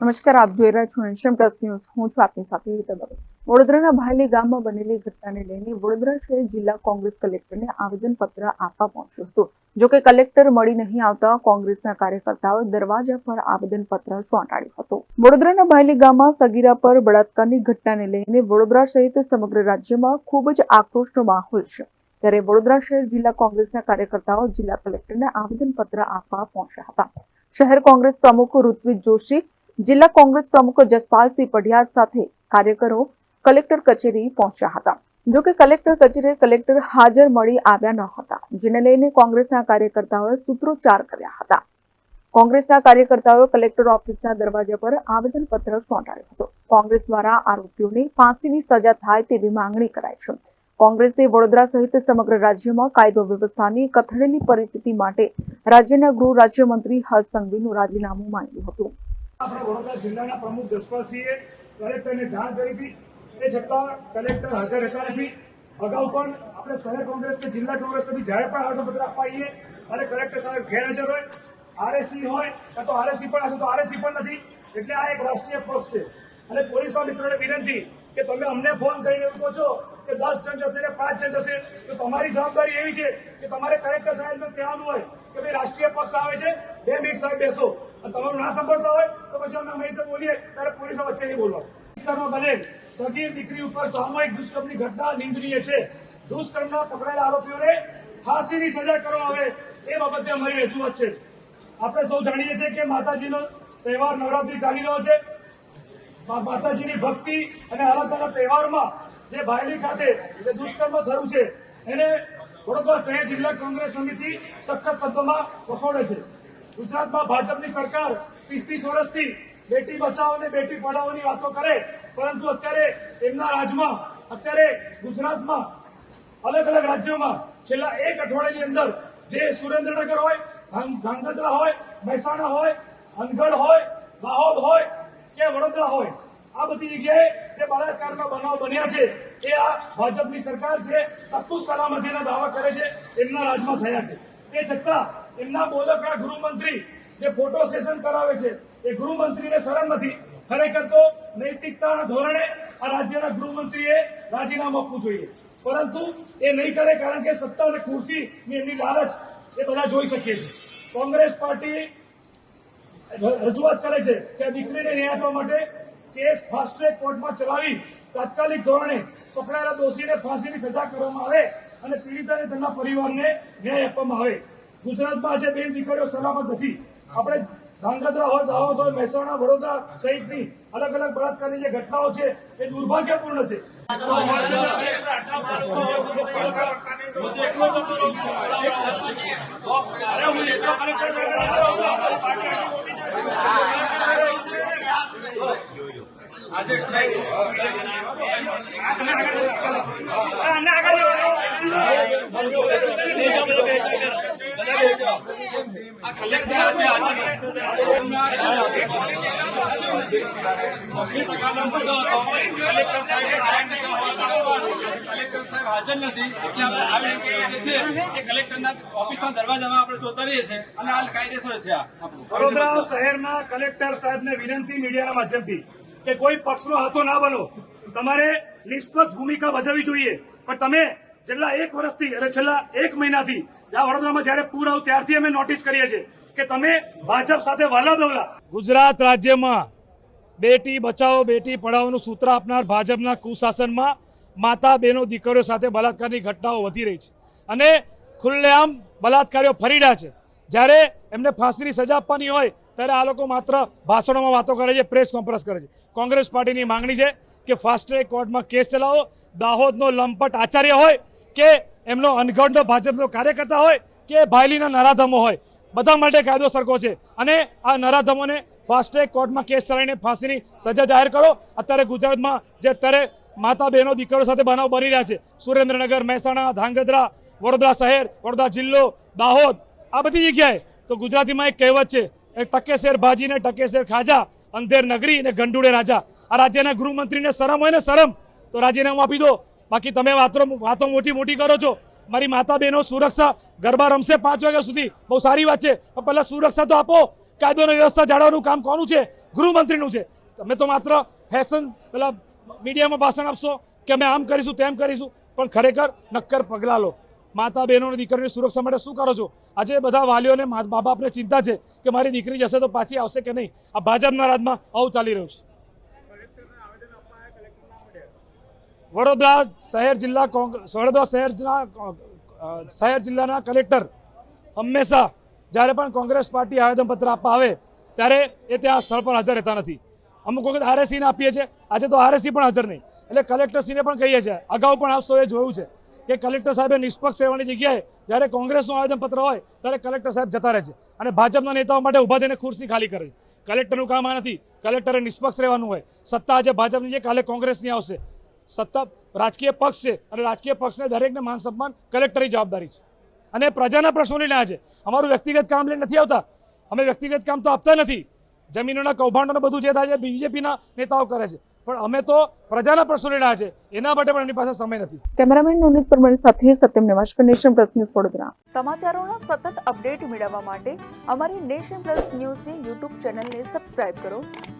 નમસ્કાર, આપ જોઈ રહ્યા છો નેશન પ્લસ ન્યૂઝ. હું છું આપની સાથે દવે વડોદરાના ભાયલી ગામમાં બનેલી ઘટનાને લઈને વડોદરા શહેર જિલ્લા કોંગ્રેસ કલેક્ટરને આવેદનપત્ર આપવા પહોંચ્યું હતું. જો કે કલેક્ટર મળી નહીં આવતા કોંગ્રેસના કાર્યકર્તાઓ દરવાજા પર આવેદનપત્ર ચોંટાડ્યું હતું. વડોદરાના ભાયલી ગામમાં સગીરા પર બળાત્કારની ઘટનાને લઈને વડોદરા સહિત સમગ્ર રાજ્યમાં ખૂબ જ આક્રોશનો માહોલ છે. ત્યારે વડોદરા શહેર જિલ્લા કોંગ્રેસના કાર્યકર્તાઓ જિલ્લા કલેક્ટરને આવેદનપત્ર આપવા પહોંચ્યા હતા. શહેર કોંગ્રેસ પ્રમુખ ઋત્વિક જોશી જિલ્લા કોંગ્રેસ પ્રમુખ જસપાલસિંહ પઢિયાર સાથે કાર્યકરો કલેક્ટર કચેરી પહોંચ્યા હતા. જો કે કલેક્ટર કચેરીએ કલેક્ટર હાજર મળી આવ્યા ન હતા, જેને લઈને કોંગ્રેસના કાર્યકર્તાઓએ સૂત્રોચ્ચાર કર્યા હતા. કોંગ્રેસના કાર્યકર્તાઓએ કલેક્ટર ઓફિસના દરવાજા પર આવેદનપત્ર ચોંટાડ્યું હતું. કોંગ્રેસ દ્વારા આરોપીઓને ફાંસીની સજા થાય તેવી માંગણી કરાઈ છે. કોંગ્રેસે વડોદરા સહિત સમગ્ર રાજ્યમાં કાયદો વ્યવસ્થાની કથળેલી પરિસ્થિતિ માટે રાજ્યના ગૃહ રાજ્યમંત્રી હર્ષ સંઘવીનું રાજીનામું માંગ્યું હતું. આપણા વડોદરા જિલ્લાના પ્રમુખ જસપાલસિંહે કલેક્ટરને જાણ કરી હતી. એ છતાં કલેક્ટર હાજર રહેતા નથી. અગાઉ પણ આપણે શહેર કોંગ્રેસ કે જિલ્લા કોંગ્રેસ બી જ્યારે પણ આવેદનપત્ર આપવા આવીએ ત્યારે કલેક્ટર સાહેબ ગેરહાજર હોય આરએસસી હોય, કાં તો આરએસસી પણ હશે તો આરએસસી પણ નથી. એટલે આ એક રાષ્ટ્રીય પક્ષ છે. અને પોલીસના મિત્રોને વિનંતી કે તમે અમને ફોન કરીને એવું કહો છો કે દસ જણ જશે ને પાંચ જણ જશે, તો તમારી જવાબદારી એવી છે કે તમારે કલેક્ટર સાહેબને કહેવાનું હોય કે ભાઈ રાષ્ટ્રીય પક્ષ આવે છે, બે મિનિટ સાહેબ બેસો. અને તમારું ના સાંભળતા હોય, તો પછી અમે અમે તો બોલીએ, ત્યારે પોલીસો વચ્ચે નહીં બોલવા વિસ્તારમાં બને સગીર દીકરી ઉપર સામૂહિક દુષ્કર્મની ઘટના નિંદનીય છે. દુષ્કર્મના પકડાયેલા આરોપીઓને ફાંસીની સજા કરવામાં આવે, એ બાબતે અમારી રજૂઆત છે. આપણે સૌ જાણીએ છીએ કે માતાજીનો તહેવાર નવરાત્રી ચાલી રહ્યો છે. માતાજીની ભક્તિ અને અલગ અલગ તહેવારોમાં જે ભાયલી ખાતે જે દુષ્કર્મ થયું છે, એને વડોદરા શહેર જિલ્લા કોંગ્રેસ સમિતિ સખત શબ્દોમાં વખોડે છે. ગુજરાતમાં ભાજપની સરકાર ત્રીસ ત્રીસ વર્ષથી બેટી બચાવો અને બેટી પઢાઓની વાતો કરે, પરંતુ અત્યારે એમના રાજમાં, અત્યારે ગુજરાતમાં અલગ અલગ રાજ્યોમાં, છેલ્લા એક અઠવાડિયાની અંદર જે સુરેન્દ્રનગર હોય ધાંગધ્રા હોય, મહેસાણા હોય અનગઢ હોય દાહોદ હોય, કે વડોદરા હોય આ બધી જગ્યાએ જે બળાત્કારના બનાવ બન્યા છે, એ આ ભાજપની સરકાર છે, સત્તુ સલામતીના દાવા કરે છે, એમના રાજમાં થયા છે. તે છતાં એમના બોલકડા ગૃહમંત્રી જે ફોટો સેશન કરાવે છે, એ ગૃહમંત્રીને શરમ નથી. ખરેખર તો નૈતિકતાના ધોરણે આ રાજ્યના ગૃહમંત્રીએ રાજીનામું આપવું જોઈએ. પરંતુ એ નહીં કરે કારણ કે સત્તા અને ખુરશીની એમની લાલચ એ બધા જોઈ શકીએ છીએ. કોંગ્રેસ પાર્ટી રજૂઆત કરે છે કે દીકરીને ન્યાય આપવા માટે કેસ ફાસ્ટ ટ્રેક કોર્ટમાં ચલાવી તાત્કાલિક ધોરણે પકડાયેલા દોષીને ફાંસીની સજા કરવામાં આવે અને પીડિત અને તેમના પરિવારને ન્યાય આપવામાં આવે. ગુજરાતમાં આજે બે દીકરીઓ સલામત નથી. આપણે ધાંગધ્રા હોય, દાહોદ હોય, મહેસાણા, વડોદરા સહિતની અલગ અલગ બળાત્કારની જે ઘટનાઓ છે, એ દુર્ભાગ્યપૂર્ણ છે. ગંભીર પ્રકારનો મુદ્દો હતો કલેક્ટર સાહેબે હાજર નથી એટલે આપણે દરવાજામાં આપણે જોતા રહીએ છીએ અને આ કાયદેસર છે આ વડોદરા શહેરના કલેક્ટર સાહેબને વિનંતી મીડિયાના માધ્યમથી કે કોઈ પક્ષનો હાથો ના બનો. તમારે નિષ્પક્ષ ભૂમિકા ભજવવી જોઈએ. પણ તમે છેલ્લા એક વર્ષથી અને છેલ્લા એક મહિનાથી આ વડોદરામાં જયારે પૂર આવ્યું ત્યારથી અમે નોટિસ કરીએ છીએ કે તમે ભાજપ સાથે વાલા દવલા ગુજરાત રાજ્યમાં બેટી બચાવો, બેટી પઢાઓનું સૂત્ર આપનાર ભાજપના કુશાસનમાં માતા, બહેનો, દીકરીઓ સાથે બલાત્કારની ઘટનાઓ વધી રહી છે. અને ખુલ્લેઆમ બલાત્કારીઓ ફરી રહ્યા છે. જ્યારે એમને ફાંસીની સજા આપવાની હોય, ત્યારે આ લોકો માત્ર ભાષણોમાં વાતો કરે છે પ્રેસ કોન્ફરન્સ કરે છે. કોંગ્રેસ પાર્ટીની માંગણી છે કે ફાસ્ટ ટ્રેક કોર્ટમાં કેસ ચલાવો. દાહોદનો લંપટ આચાર્ય હોય કે એમનો અનગઢનો ભાજપનો કાર્યકર્તા હોય કે ભાયલીના નરાધમો હોય. બધા માટે કાયદો સરખો છે. અને આ નરાધમોને ફાસ્ટ ટ્રેક કોર્ટમાં કેસ ચલાવીને ફાંસીની સજા જાહેર કરો. અત્યારે ગુજરાતમાં જે અત્યારે માતા બહેનો દીકરો સાથે બનાવ બની રહ્યા છે. સુરેન્દ્રનગર, મહેસાણા, ધાંગધ્રા, વડોદરા શહેર, વડોદરા જિલ્લો, દાહોદ, આ બધી જગ્યાએ તો ગુજરાતીમાં એક કહેવત છે, એક ટકે શેર ભાજીને ટકે શેર ખાજા, અંધેર નગરી અને ગંડુડે રાજા. આ રાજ્યના ગૃહમંત્રીને શરમ હોય ને શરમ, તો રાજીનામું આપી દો. બાકી તમે વાતો વાતો મોટી મોટી કરો છો. મારી માતા બહેનો સુરક્ષા ગરબા રમશે પાંચ વાગ્યા સુધી. બહુ સારી વાત છે. પણ પહેલાં સુરક્ષા તો આપો. કાયદોની વ્યવસ્થા જાળવવાનું કામ કોનું છે? ગૃહમંત્રીનું છે. તમે તો માત્ર ફેશન પેલા મીડિયામાં ભાષણ આપશો કે અમે આમ કરીશું, તેમ કરીશું. પણ ખરેખર નક્કર પગલાં લો. માતા બહેનો દીકરીની સુરક્ષા માટે શું કરો છો? આજે બધા વાલીઓને મા બાપને ચિંતા છે કે મારી દીકરી જશે તો પાછી આવશે કે નહીં? આ ભાજપના રાજમાં આવું ચાલી રહ્યું છે. વડોદરા શહેર જિલ્લા વડોદરા શહેરના શહેર જિલ્લાના કલેક્ટર હંમેશા જ્યારે પણ કોંગ્રેસ પાર્ટી આવેદનપત્ર આપવા આવે ત્યારે એ ત્યાં સ્થળ પર હાજર રહેતા નથી. અમુક વખત આરએસસીને આપીએ છીએ. આજે તો આરએસસી પણ હાજર નહીં. એટલે કલેક્ટરશ્રીને પણ કહીએ છીએ. અગાઉ પણ આ એ જોયું છે કે કલેક્ટર સાહેબે નિષ્પક્ષ રહેવાની જગ્યાએ જ્યારે કોંગ્રેસનું આવેદનપત્ર હોય ત્યારે કલેક્ટર સાહેબ જતા રહે છે. અને ભાજપના નેતાઓ માટે ઊભા થઈને ખુરશી ખાલી કરે છે. કલેક્ટરનું કામ આ નથી. કલેક્ટરે નિષ્પક્ષ રહેવાનું હોય. સત્તા આજે ભાજપની છે કાલે કોંગ્રેસની આવશે. સત્તા રાજકીય પક્ષ છે અને રાજકીય પક્ષને દરેકને માન સન્માન કલેક્ટરની જવાબદારી છે. અને પ્રજાના પ્રશ્નો લઈને આવે છે અમારું વ્યક્તિગત કામ લઈને નથી આવતા. અમે વ્યક્તિગત કામ તો આપતા નથી. જમીનોના કૌભાંડોને બધું જે થાય છે બીજેપીના નેતાઓ કરે છે. પણ અમે તો પ્રજાના પ્રશ્નો લઈને છે એના માટે પણ એમની પાસે સમય નથી. કેમેરામેન નોનિત પરમાર સાથે Satyam Nivaskar nation plus news Vadodara. સમાચારોના સતત અપડેટ મેળવવા માટે અમારી નેશન પ્લસ ન્યૂઝની યુટ્યુબ ચેનલને સબસ્ક્રાઇબ કરો.